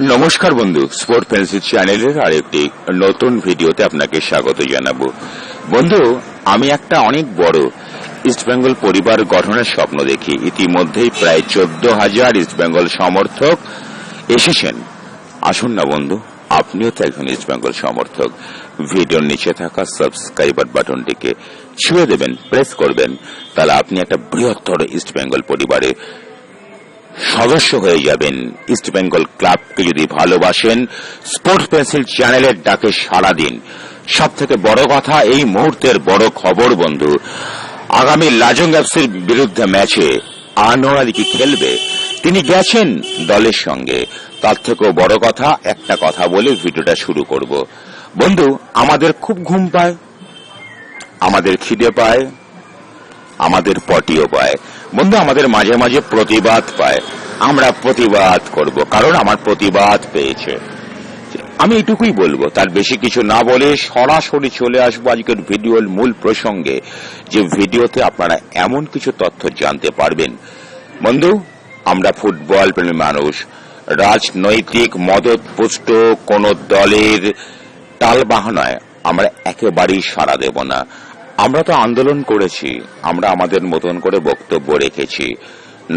নমস্কার বন্ধু sport pencil চ্যানেলের আরেকটি নতুন ভিডিওতে আপনাকে স্বাগত জানাব। বন্ধু, আমি একটা অনেক বড় ইস্টবেঙ্গল পরিবার গঠনের স্বপ্ন দেখি। ইতিমধ্যেই প্রায় চোদ্দ হাজার ইস্টবেঙ্গল সমর্থক এসেছেন। আসুন না বন্ধু, আপনিও তো একজন ইস্টবেঙ্গল সমর্থক। ভিডিওর নিচে থাকা সাবস্ক্রাইবার বাটনটিকে ছুঁয়ে দেবেন প্রেস করবেন। তাহলে আপনি একটা বৃহত্তর ইস্টবেঙ্গল পরিবারে সদস্য হয়ে যাবেন। ইস্ট বেঙ্গল ক্লাবকে যদি ভালোবাসেন স্পোর্টস পেন্সিল চ্যানেলের ডাকে সাড়া দিন। সব থেকে বড় কথা, এই মুহূর্তের বড় খবর, বন্ধু। আগামী লাজং এফসির বিরুদ্ধে ম্যাচে আনোয়ারি কি খেলবে। তিনি গেছেন দলের সঙ্গে। তার থেকেও বড় কথা, একটা কথা বলে ভিডিওটা শুরু করব। বন্ধু, আমাদের খুব ঘুম পায়, আমাদের খিদে পায়, আমাদের পটিও পায়। বন্ধু, আমাদের মাঝে মাঝে প্রতিবাদ পায়। আমরা প্রতিবাদ করব, কারণ আমার প্রতিবাদ পেয়েছে। আমি এটুকুই বলব, তার বেশি কিছু না বলে সরাসরি চলে আসব আজকের ভিডিওর মূল প্রসঙ্গে, যে ভিডিওতে আপনারা এমন কিছু তথ্য জানতে পারবেন। বন্ধু, আমরা ফুটবল প্রেমী মানুষ। রাজনৈতিক মদত পুষ্ট কোন দলের টালবাহানায় আমরা একেবারেই সাড়া দেব না। আমরা তো আন্দোলন করেছি, আমরা আমাদের মতন করে বক্তব্য রেখেছি।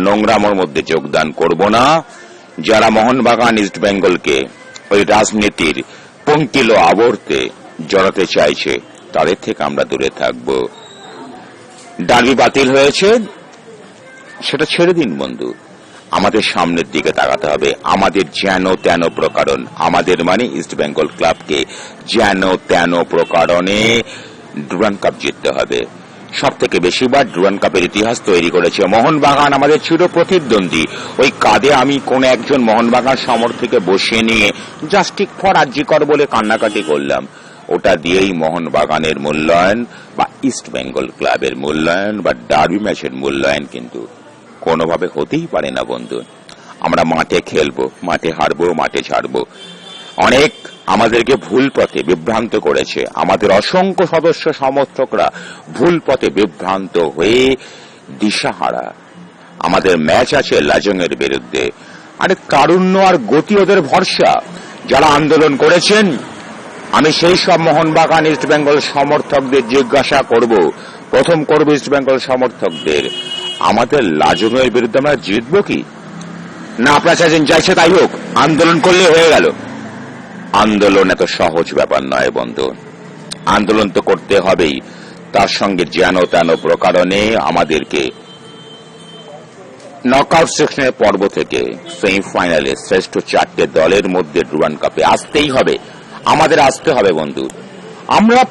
নোংরামোর মধ্যে যোগদান করব না। যারা মোহনবাগান ইস্ট বেঙ্গলকে ওই রাজনীতির পঙ্কিল আবর্তে জড়াতে চাইছে, তাদের থেকে আমরা দূরে থাকব। ডার্বি বাতিল হয়েছে, সেটা ছেড়ে দিন বন্ধু। আমাদের সামনের দিকে তাকাতে হবে। আমাদের যেন তেন প্রকারণ, আমাদের মানে ইস্ট বেঙ্গল ক্লাবকে যেন তেন প্রকারণে ডুরান কাপ জিততে হবে। সব থেকে বেশিবার ডুরান কাপের ইতিহাস তৈরি করেছে মোহনবাগান, আমাদের চির প্রতিদ্বন্দ্বী। ওই কাঁধে আমি কোন একজন মোহনবাগান সমর্থকে বসিয়ে নিয়ে জাস্টিক ফর রাজ্যকর বলে কান্নাকাটি করলাম। ওটা দিয়েই মোহনবাগানের মূল্যায়ন বা ইস্ট বেঙ্গল ক্লাবের মূল্যায়ন বা ডার্বি ম্যাচের মূল্যায়ন কিন্তু কোনোভাবে হতেই পারে না বন্ধু। আমরা মাঠে খেলব, মাঠে হারবো, মাঠে ছাড়বো। অনেক আমাদেরকে ভুল পথে বিভ্রান্ত করেছে। আমাদের অসংখ্য সদস্য সমর্থকরা ভুল পথে বিভ্রান্ত হয়ে দিশাহারা। আমাদের ম্যাচ আছে লাজং এর বিরুদ্ধে। আরে কারুণ্য আর গতি ওদের ভরসা। যারা আন্দোলন করেছেন, আমি সেই সব মোহনবাগান ইস্ট বেঙ্গল সমর্থকদের জিজ্ঞাসা করব। প্রথম করব ইস্ট বেঙ্গল সমর্থকদের। আমাদের লাজমের বিরুদ্ধে আমরা জিতবো কি? না, আপনারা চাইছেন চাইছে তাই হোক। আন্দোলন করলে হয়ে গেল। আন্দোলন এত সহজ ব্যাপার নয়, বন্ধু। আন্দোলন তো করতে হবেই। তার সঙ্গে যেন তেন প্রকারণে আমাদেরকে নকআউট সেকশনের পর্ব থেকে সেমিফাইনালে শ্রেষ্ঠ চারটে দলের মধ্যে ডুরান কাপে আসতেই হবে। আমাদের আসতে হবে, বন্ধু। আমরা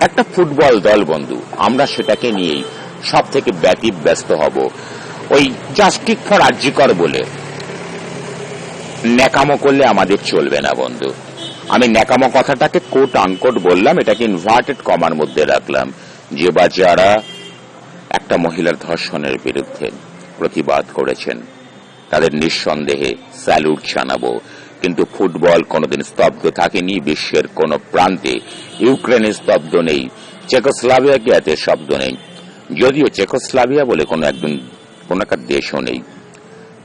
একটা ফুটবল দল, বন্ধু। আমরা সেটাকে নিয়েই সব থেকে ব্যতীত ব্যস্ত হব। ওই জাস্টিক ফর আর্যিকর বলে। ন্যাকামো করলে আমাদের চলবে না, বন্ধু। আমি ন্যাকামো কথাটাকে কোট আনকোট বললাম, এটাকে ইনভার্টেড কমার মধ্যে রাখলাম। যে বা যারা একটা মহিলার ধর্ষণের বিরুদ্ধে প্রতিবাদ করেছেন, তাদের নিঃসন্দেহে স্যালুট জানাব। কিন্তু ফুটবল কোনোদিন স্তব্ধ থাকেনি, বিশ্বের কোন প্রান্তে ইউক্রেনে স্তব্ধ নেই চেকোস্লাভিয়াকে এতে শব্দ নেই। যদিও চেকোস্লাভিয়া বলে কোনো একজন, কোন একটা দেশও নেই।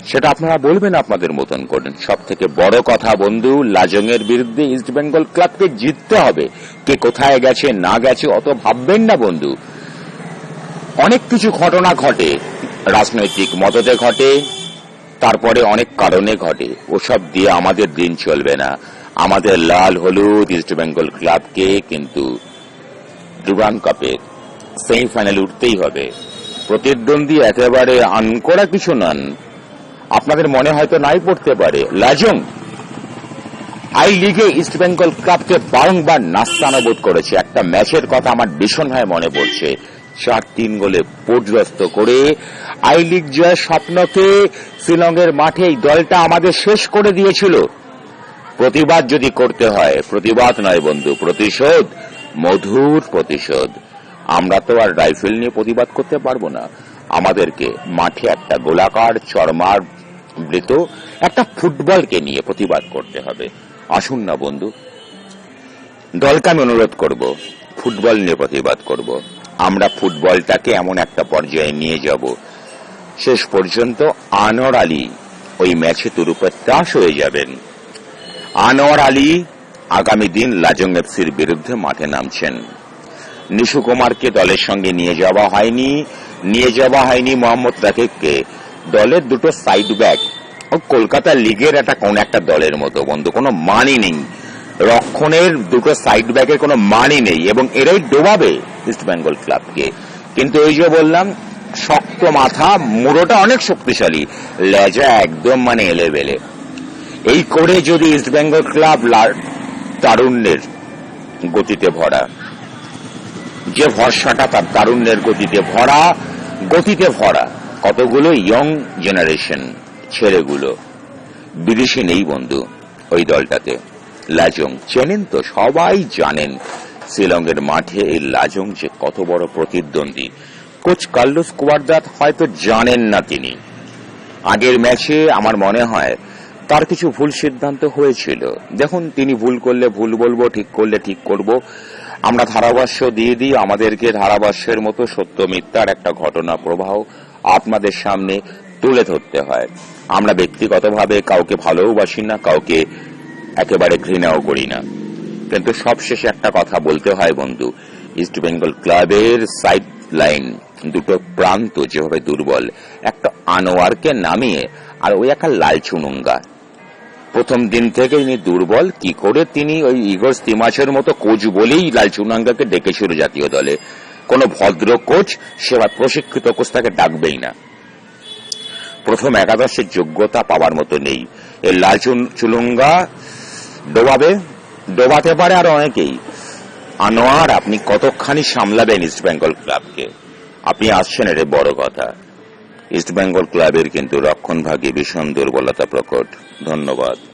সেটা আপনারা বলবেন আপনাদের মতন করেন সব থেকে বড় কথা বন্ধু লাজং এর বিরুদ্ধে ইস্ট বেঙ্গল ক্লাবকে জিততে হবে। কে কোথায় গেছে, না গেছে, অত ভাববেন না বন্ধু। অনেক কিছু ঘটনা ঘটে। রাজনৈতিক মদতে ঘটে, তারপরে অনেক কারণে ঘটে। ওসব দিয়ে আমাদের দিন চলবে না। আমাদের লাল হলুদ ইস্ট বেঙ্গল ক্লাবকে কিন্তু ডুরান কাপের সেমিফাইনাল উঠতেই হবে। প্রতিদ্বন্দ্বী একেবারে আনকোড়া কিছু নন। আপনাদের মনে হয়তো নাই পড়তে পারে। লাজং। আই লিগে ইস্ট বেঙ্গল ক্লাবকে বারংবার নাস্তানা বোধ করেছে। একটা ম্যাচের কথা আমার ভীষণভাবে মনে পড়ছে। চার তিন গোলে পর্যস্ত করে আই লিগ জয়ের স্বপ্নকে শিলংয়ের মাঠে এই দলটা আমাদের শেষ করে দিয়েছিল। প্রতিবাদ যদি করতে হয়, প্রতিবাদ নয় বন্ধু, প্রতিশোধ, মধুর প্রতিশোধ। আমরা তো আর রাইফেল নিয়ে প্রতিবাদ করতে পারব না। আমাদেরকে মাঠে একটা গোলাকার, চরমার বৃত একটা ফুটবলকে নিয়ে প্রতিবাদ করতে হবে। আসুন না, বন্ধু। দলকে আমি অনুরোধ করব, ফুটবল নিয়ে প্রতিবাদ করব। আমরা ফুটবলটাকে এমন একটা পর্যায়ে নিয়ে যাব, শেষ পর্যন্ত আনোয়ার আলী ওই ম্যাচে তুরুপে ত্রাস হয়ে যাবেন। আনোয়ার আলী আগামী দিন লাজং এফসির বিরুদ্ধে মাঠে নামছেন। নিশু কুমারকে দলের সঙ্গে নিয়ে যাওয়া হয়নি, নিয়ে যাওয়া হয়নি মোহাম্মদ রাকিবকে। দলের দুটো সাইড ব্যাক ও কলকাতা লিগের একটা কোন একটা দলের মতো বন্ধু, কোনো মানই নেই। রক্ষণের দুটো সাইড ব্যাকের কোনো মানই নেই এবং এরাই ডোবাবে ইস্ট বেঙ্গল ক্লাবকে কিন্তু ওই যে বললাম, শক্ত মাথা, মুড়োটা অনেক শক্তিশালী লেজা একদম মানে এলেবেলে। এই করে যদি ইস্ট বেঙ্গল ক্লাব তারুণ্যের গতিতে ভরা, যে ভরসাটা তার তারুণ্যের গতিতে ভরা গতিতে ভরা কতগুলো ইয়ং জেনারেশন ছেলেগুলো? বিদেশে নেই বন্ধু ওই দলটাতে। লাজং। চেনেন তো? সবাই জানেন শিলংয়ের মাঠে এই লাজং যে কত বড় প্রতিদ্বন্দ্বী। কোচ কার্লোস কুয়ারদাত হয়তো জানেন না তিনি। আগের ম্যাচে আমার মনে হয় তার কিছু ভুল সিদ্ধান্ত হয়েছিল। দেখুন, তিনি ভুল করলে ভুল বলব, ঠিক করলে ঠিক করব। আমরা ধারাভাষ্য দিয়ে দিই, আমাদেরকে ধারাভাষ্যের মতো সত্য মিথ্যার একটা ঘটনা প্রবাহ আপনাদের সামনে তুলে ধরতে হয়। আমরা ব্যক্তিগতভাবে কাউকে ভালোবাসি না, কাউকে একেবারে ঘৃণাও করি না। কিন্তু সবশেষে একটা কথা বলতে হয় বন্ধু, ইস্ট বেঙ্গল ক্লাবের সাইড লাইন দুটো প্রান্ত যেভাবে দুর্বল, একটা আনোয়ারকে নামিয়ে আর ওই একটা লাল চুনুঙ্গা প্রথম দিন থেকে ইনি দুর্বল। কি করে তিনি ওই ইগর স্তিমাচের মতো কোচ বলেই লাল চুনাঙ্গাকে ডেকেছিল জাতীয় দলে? কোন ভদ্র কোচ সেবা প্রশিক্ষিত কোচ তাকে ডাকবেই না। প্রথম একাদশের যোগ্যতা পাওয়ার মতো নেই। এই লাল চুন- চুলুঙ্গা ডোবাবে, ডোবাতে পারে আর অনেকেই। আনোয়ার, আপনি কতখানি সামলাবেন ইস্ট বেঙ্গল ক্লাবকে? আপনি আসছেন, এটা বড় কথা। ইস্ট বেঙ্গল ক্লাবের কিন্তু রক্ষণভাগে ভীষণ দুর্বলতা প্রকট। ধন্যবাদ।